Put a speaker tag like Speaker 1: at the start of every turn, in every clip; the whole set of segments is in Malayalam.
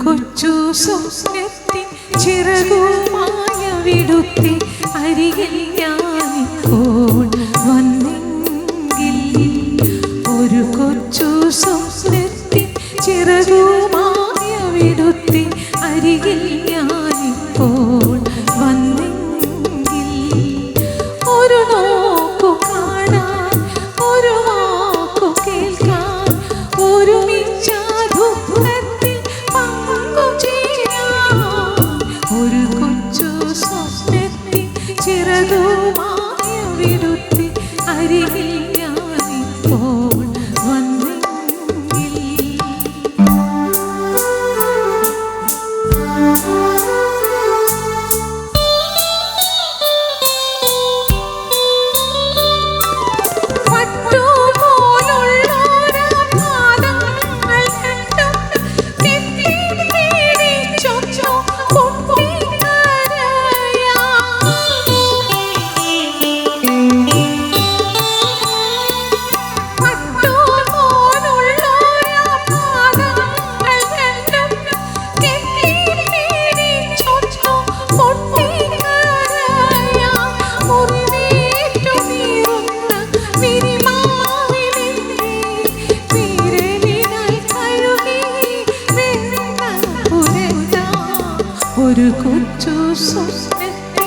Speaker 1: കൊച്ചു സ്വപ്നത്തിൽ ചിറകുമായ വിടുത്തി അരികിൽ ചിറകുമായ വിരുത്തി അരികിൽ കൊച്ചു സ്വപ്നത്തെ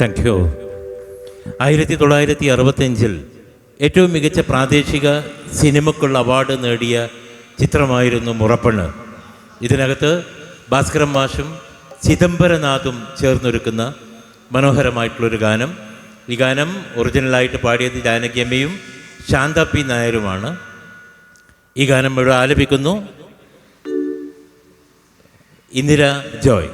Speaker 2: താങ്ക് യു ആയിരത്തി തൊള്ളായിരത്തി അറുപത്തഞ്ചിൽ ഏറ്റവും മികച്ച പ്രാദേശിക സിനിമക്കുള്ള അവാർഡ് നേടിയ ചിത്രമായിരുന്നു മുറപ്പണ് ഇതിനകത്ത് ഭാസ്കരം മാഷും ചിദംബരനാഥും ചേർന്നൊരുക്കുന്ന മനോഹരമായിട്ടുള്ളൊരു ഗാനം. ഈ ഗാനം ഒറിജിനലായിട്ട് പാടിയത് ജാനകിയമ്മയും ശാന്ത പി നായരുമാണ്. ഈ ഗാനം ഇവിടെ ആലപിക്കുന്നു. ഇന്ദിര ജോയ്.